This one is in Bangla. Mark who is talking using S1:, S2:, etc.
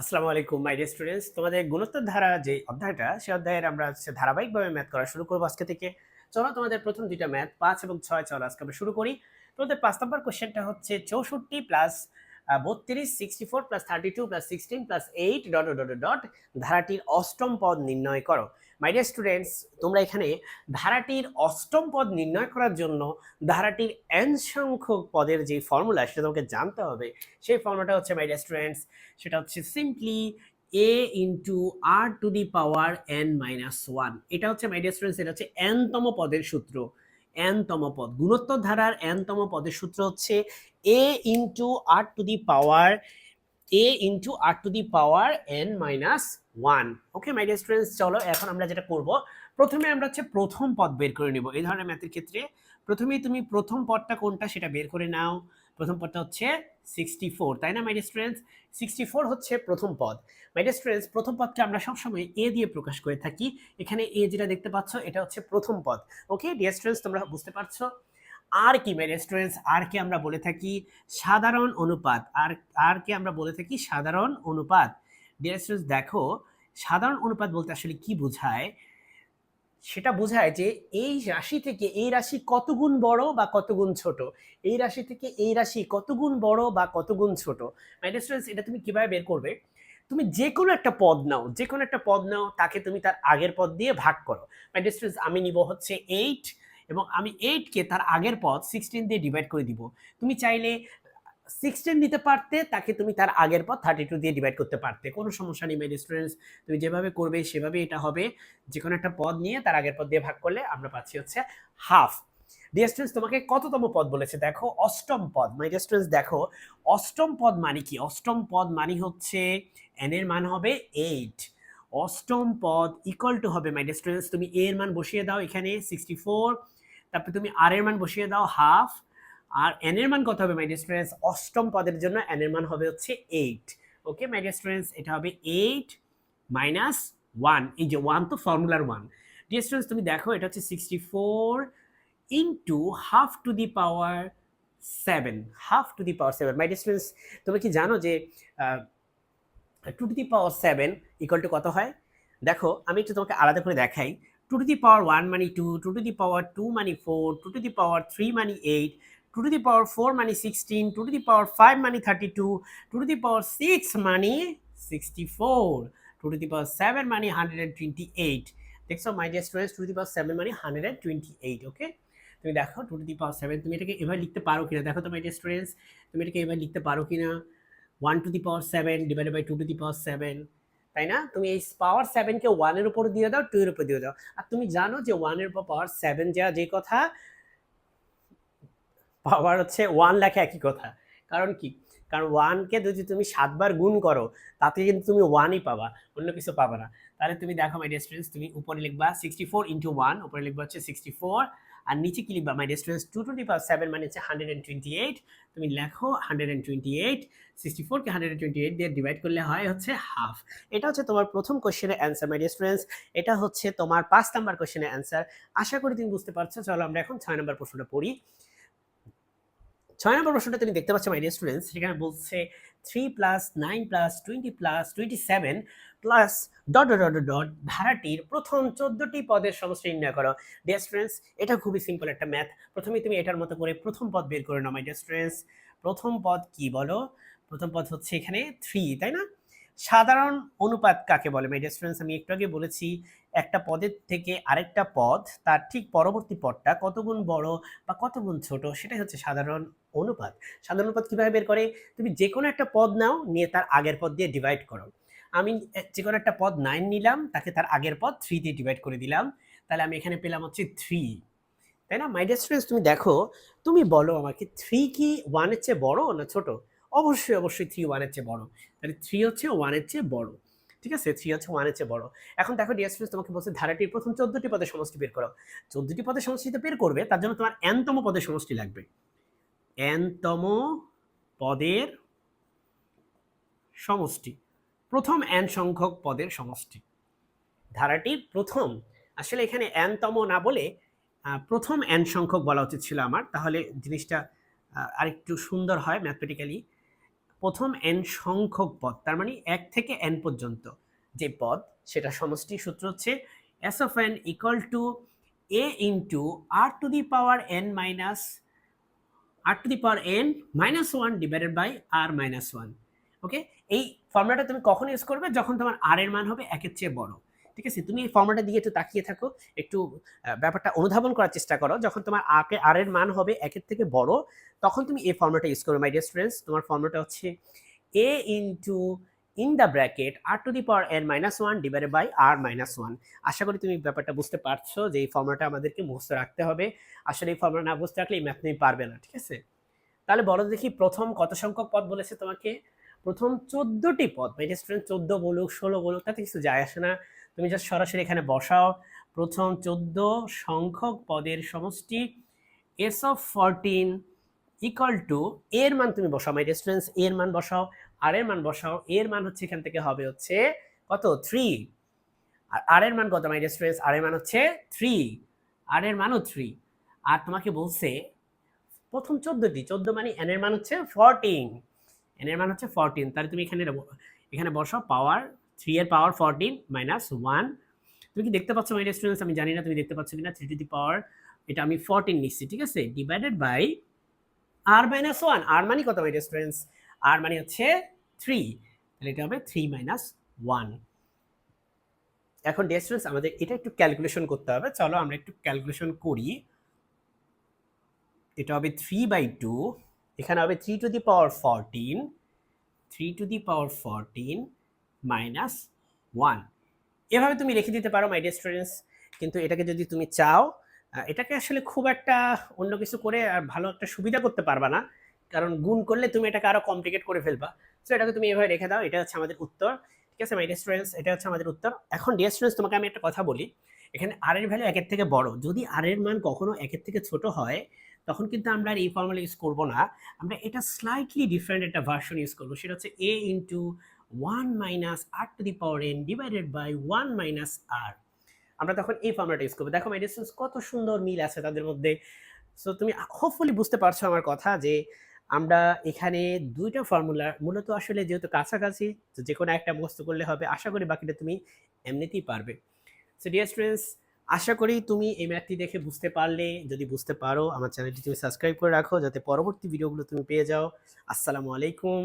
S1: আসসালামু আলাইকুম মাই ডিয়ার স্টুডেন্টস তোমাদের গুণোত্তর ধারা যে অধ্যায়টা, সেই অধ্যায়ের আমরা ধারাবাহিকভাবে ম্যাথ করা শুরু করব আজকে থেকে। চলো তোমাদের প্রথম দুইটা ম্যাথ পাঁচ এবং ছয় চলো আজকে আমরা শুরু করি। তোমাদের পাঁচ নম্বর কোশ্চেনটা হচ্ছে চৌষট্টি প্লাস বত্রিশ sixty four plus thirty two plus sixteen plus eight dot dot dot ধারাটির অষ্টম পদ নির্ণয় করো। মাই ডিয়ার স্টুডেন্টস তোমরা এখানে ধারাটির অষ্টম পদ নির্ণয় করার জন্য ধারাটির এন সংখ্যক পদের যে ফর্মুলা সেটা তোমাকে জানতে হবে। সেই ফর্মুলাটা হচ্ছে মাই ডিয়ার স্টুডেন্টস সেটা হচ্ছে simply a into r to the power n minus one এটা হচ্ছে মাই ডিয়ার স্টুডেন্টস এটা হচ্ছে এনতম পদের সূত্র। এনতম পদ। গুণোত্তর ধারার এনতম পদের সূত্র হচ্ছে a into r to the power a into r to the power n minus one okay my students চলো এখন আমরা যেটা করব, প্রথমে আমরা হচ্ছে প্রথম পদ বের করে নেব। এই ধরনের ম্যাথের ক্ষেত্রে প্রথমেই তুমি প্রথম পদটা কোনটা সেটা বের করে নাও। প্রথম পদটা হচ্ছে সিক্সটি ফোর তাই না মাই স্টুডেন্টস সিক্সটি ফোর হচ্ছে প্রথম পদ। মাই স্টুডেন্টস প্রথম পদকে আমরা সবসময় এ দিয়ে প্রকাশ করে থাকি। এখানে এ যেটা দেখতে পাচ্ছ, এটা হচ্ছে প্রথম পদ। ওকে ডিয়ার স্টুডেন্টস তোমরা বুঝতে পারছ? আর কি মাই স্টুডেন্টস আর কে আমরা বলে থাকি সাধারণ অনুপাত। আর আর কে আমরা বলে থাকি সাধারণ অনুপাত। ডিয়ার স্টুডেন্টস দেখো, সাধারণ অনুপাত বলতে আসলে কি বোঝায়? সেটা বোঝায় যে এই রাশি থেকে এই রাশি কত গুণ বড় বা কত গুণ ছোট? এই রাশি থেকে এই রাশি কত গুণ বড় বা কত গুণ ছোট এটা তুমি কীভাবে বের করবে? তুমি যে কোনো একটা পদ নাও যে কোনো একটা পদ নাও, তাকে তুমি তার আগের পদ দিয়ে ভাগ করো। মাই আমি নিব হচ্ছে এইট এবং আমি এইটকে তার আগের পদ সিক্সটিন দিয়ে ডিভাইড করে দিব। তুমি চাইলে সিক্সটিন নিতে পারতে, তাকে তুমি তার আগের পর থার্টি টু দিয়ে ডিভাইড করতে পারতে। কোনো সমস্যা নেই মাই স্টুডেন্টস তুমি যেভাবে করবে, সেভাবে এটা হবে। যে কোনো একটা পদ নিয়ে তার আগের পদ দিয়ে ভাগ করলে আমরা পাচ্ছি হচ্ছে হাফ ডিয়ার স্টুডেন্টস তোমাকে কততম পদ বলেছে? দেখো, অষ্টম পদ। মাই ডিয়ার স্টুডেন্টস দেখো, অষ্টম পদ মানে কি? অষ্টম পদ মানে হচ্ছে এন এর মান হবে এইট অষ্টম পদ ইকুয়াল টু হবে মাই ডিয়ার স্টুডেন্টস তুমি এ এর মান বসিয়ে দাও এখানে সিক্সটি ফোর তারপরে তুমি আর এর মান বসিয়ে দাও হাফ আর এন এর মান কত হবে মাই ডিয়ার স্টুডেন্টস অষ্টম পদের জন্য এন এর মান হবে হচ্ছে eight okay my dear students এটা হবে এইট মাইনাস ওয়ান এই যে ওয়ান তো ফর্মুলার ওয়ান ডিয়ার স্টুডেন্টস তুমি দেখো, এটা হচ্ছে sixty four into half to the power seven half to the power seven my dear students তুমি কি জানো যে two to the power seven equal to কত হয়? দেখো, আমি একটু তোমাকে আলাদা করে দেখাই। Two to the power one মানে two two to the power two মানে four two to the power three মানে eight two to the power four মানে sixteen two to the power five মানে thirty two two to the power six মানে sixty four two to the power seven মানে হান্ড্রেড অ্যান্ড টোয়েন্টি এইট দেখছ my dear students two to the power seven মানে hundred and twenty eight okay তুমি দেখো two to the power seven তুমি এটাকে এভাবে লিখতে পারো কিনা? দেখো তো মাই ডিয়ার স্টুডেন্টস তুমি এটাকে এভাবে লিখতে পারো কিনা? One to the power seven divided by two to the power seven তাই না? তুমি এই পাওয়ার সেভেনকে ওয়ানের উপর দিয়ে দাও টু এর উপর দিয়ে দাও। আর তুমি জানো যে ওয়ানের পাওয়ার সেভেন যা যে কথা পাওয়ার হচ্ছে ওয়ান লেখা একই কথা। কারণ কি? কারণ ওয়ানকে যদি তুমি সাতবার গুণ করো, তাতে কিন্তু তুমি ওয়ানই পাবা, অন্য কিছু পাবা না। তাহলে তুমি দেখো মাই ডিয়ার তুমি উপরে লিখবা সিক্সটি ফোর ইন্টু ওয়ান উপরে লিখবা হচ্ছে সিক্সটি ফোর আর নিচে কি লিখবা? My dear students two twenty power seven মানে হচ্ছে হান্ড্রেড অ্যান্ড টোয়েন্টি এইট তুমি লেখো hundred and twenty eight sixty ফোরকে হান্ড্রেড অ্যান্ড টোয়েন্টি এইট দিয়ে ডিভাইড করলে হয় হচ্ছে হাফ এটা হচ্ছে তোমার প্রথম কোশ্চেনের অ্যান্সার মাই ডিয়ার স্টুডেন্টস এটা হচ্ছে তোমার পাঁচ নাম্বার কোশ্চেনের অ্যান্সার আশা করি তুমি বুঝতে পারছ। চলো আমরা এখন ছয় নম্বর প্রশ্নটা পড়ি। ছয় নম্বর প্রশ্নটা তুমি দেখতে পাচ্ছ মাই ডিয়ার স্টুডেন্টস সেখানে বলছে three plus nine plus twenty plus twenty seven plus dot dot dot dot ধারাটির প্রথম চোদ্দটি পদের সমষ্টি নির্ণয় করো। ডিয়ার স্টুডেন্টস এটা খুবই সিম্পল একটা ম্যাথ প্রথমে তুমি এটার মতো করে প্রথম পদ বের করে নাও মাই ডিয়ার স্টুডেন্টস প্রথম পদ কি বলো? প্রথম পদ হচ্ছে এখানে থ্রি তাই না? সাধারণ অনুপাত কাকে বলে? মাই ডিয়ার স্টুডেন্টস আমি একটু আগে বলেছি, একটা পদের থেকে আরেকটা পদ, তার ঠিক পরবর্তী পদটা কত গুণ বড় বা কত গুণ ছোট, সেটাই হচ্ছে সাধারণ অনুপাত। সাধারণ অনুপাত কীভাবে বের করে? তুমি যে কোনো একটা পদ নাও, নিয়ে তার আগের পদ দিয়ে ডিভাইড করো। আমি যে কোনো একটা পদ নাইন নিলাম, তাকে তার আগের পদ থ্রি দিয়ে ডিভাইড করে দিলাম। তাহলে আমি এখানে পেলাম হচ্ছে থ্রি তাই না? মাই স্টুডেন্টস তুমি দেখো, তুমি বলো আমাকে থ্রি কি ওয়ানের চেয়ে বড় না ছোট? অবশ্যই অবশ্যই থ্রি ওয়ানের চেয়ে বড়। তাহলে থ্রি হচ্ছে ওয়ানের চেয়ে বড়। ঠিক আছে? থ্রি হচ্ছে ওয়ানের চেয়ে বড়। এখন দেখো স্টুডেন্টস তোমাকে বলছে ধারাটির প্রথম চোদ্দটি পদের সমষ্টি বের করো। চোদ্দটি পদের সমষ্টি তো বের করবে, তার জন্য তোমার এনতম পদের সমষ্টি লাগবে। এনতম পদের সমষ্টি। প্রথম এন সংখ্যক পদের সমষ্টি। ধারাটি প্রথম, আসলে এখানে এনতম না বলে প্রথম এন সংখ্যক বলা উচিত ছিল আমার। তাহলে জিনিসটা আরেকটু সুন্দর হয় ম্যাথমেটিক্যালি প্রথম এন সংখ্যক পদ, তার মানে এক থেকে এন পর্যন্ত যে পদ, সেটা সমষ্টি সূত্র হচ্ছে S of n equal to a into r to the power n minus r to the power n minus one divided by r minus one okay এই ফর্মুলাটা তুমি কখন ইউজ করবে? যখন তোমার আর এর মান হবে একের চেয়ে বড়। ঠিক আছে? তুমি এই ফর্মুলাটা দিয়ে একটু তাকিয়ে থাকো, একটু ব্যাপারটা অনুধাবন করার চেষ্টা করো। যখন তোমার আকে আর এর মান হবে একের থেকে বড়, তখন তুমি এই ফর্মুলাটা ইউজ করো মাই ডিয়ার স্টুডেন্টস তোমার ফর্মুলাটা হচ্ছে a into in the bracket r to the power n minus one divided by r minus one আশা করি তুমি ব্যাপারটা বুঝতে পারছ যে এই ফর্মুলাটা আমাদেরকে মুখস্থ রাখতে হবে। আসলে এই ফর্মুলা না বুঝতে রাখলে এই ম্যাথ তুমি পারবে না, ঠিক আছে? তাহলে বলো দেখি প্রথম কত সংখ্যক পদ বলেছে তোমাকে? প্রথম চোদ্দটি পদ মাই স্টুডেন্ট চোদ্দ বলুক, ষোলো বলুক, তাতে কিছু যায় আসে না। তুমি জাস্ট সরাসরি এখানে বসাও। প্রথম চোদ্দ সংখ্যক পদের সমষ্টি S of fourteen equal to এর মান তুমি বসাও মাই স্টুডেন্টস এর মান বসাও আর এর মান বসাও এর মান হচ্ছে এখান থেকে হবে হচ্ছে কত? থ্রি আর আর এর মান কত মাই স্টুডেন্টস আর এর মান হচ্ছে থ্রি আর এর মানও থ্রি আর তোমাকে বলছে, প্রথম চোদ্দটি, চোদ্দ মানে এন এর মান হচ্ছে ফরটিন এন এর মান হচ্ছে ফরটিন তাহলে তুমি এখানে এখানে বসাও পাওয়ার থ্রি এর পাওয়ার ফরটিন মাইনাস ওয়ান তুমি কি দেখতে পাচ্ছ মাই স্টুডেন্টস আমি জানি না তুমি দেখতে পাচ্ছ কিনা থ্রি টু দি পাওয়ার এটা আমি ফরটিন নিচ্ছি, ঠিক আছে? Divided by r minus one r মানে কত মাই স্টুডেন্টস আর মানে হচ্ছে থ্রি তাহলে এটা হবে থ্রি মাইনাস ওয়ান এখন ডিয়ার স্টুডেন্টস আমাদের এটা একটু ক্যালকুলেশন করতে হবে। চলো, আমরা একটু ক্যালকুলেশন করি। এটা হবে থ্রি বাই টু এখানে হবে three to the power fourteen three to the power fourteen minus one. এভাবে তুমি রেখে দিতে পারো মাই ডিয়ার স্টুডেন্টস কিন্তু এটাকে যদি তুমি চাও এটাকে আসলে খুব একটা অন্য কিছু করে আর ভালো একটা সুবিধা করতে পারবা না, কারণ গুণ করলে তুমি এটাকে আরও কমপ্লিকেট করে ফেলবা। সো এটাকে তুমি এভাবে রেখে দাও, এটা হচ্ছে আমাদের উত্তর, ঠিক আছে মাই ডিয়ার স্টুডেন্টস এটা হচ্ছে আমাদের উত্তর। এখন ডিয়ার স্টুডেন্টস তোমাকে আমি একটা কথা বলি, এখানে আর এর ভ্যালু একের থেকে বড়। যদি আর এর মান কখনো একের থেকে ছোট হয়, তখন কিন্তু আমরা আর এই ফর্মুলা ইউজ করব না। আমরা এটা স্লাইটলি ডিফারেন্ট একটা ভার্সন ইউজ করব, সেটা হচ্ছে a into one minus r to the power n divided by one minus r আমরা তখন এই ফর্মুলাটা ইউজ করব। দেখো মেডিসিনস কত সুন্দর মিল আছে তাদের মধ্যে। সো তুমি হোপফুলি বুঝতে পারছ আমার কথা যে আমরা এখানে দুইটা ফর্মুলা মূলত আসলে যেহেতু কাছাকাছি, তো যে কোনো একটা মুখস্থ করলে হবে। আশা করি বাকিটা তুমি এমনিতেই পারবে। সো ডিয়ার স্টুডেন্টস আশা করি তুমি এই ম্যাথটি দেখে বুঝতে পারলে। যদি বুঝতে পারো, আমার চ্যানেলটি তুমি সাবস্ক্রাইব করে রাখো, যাতে পরবর্তী ভিডিওগুলো তুমি পেয়ে যাও। আসসালামু আলাইকুম।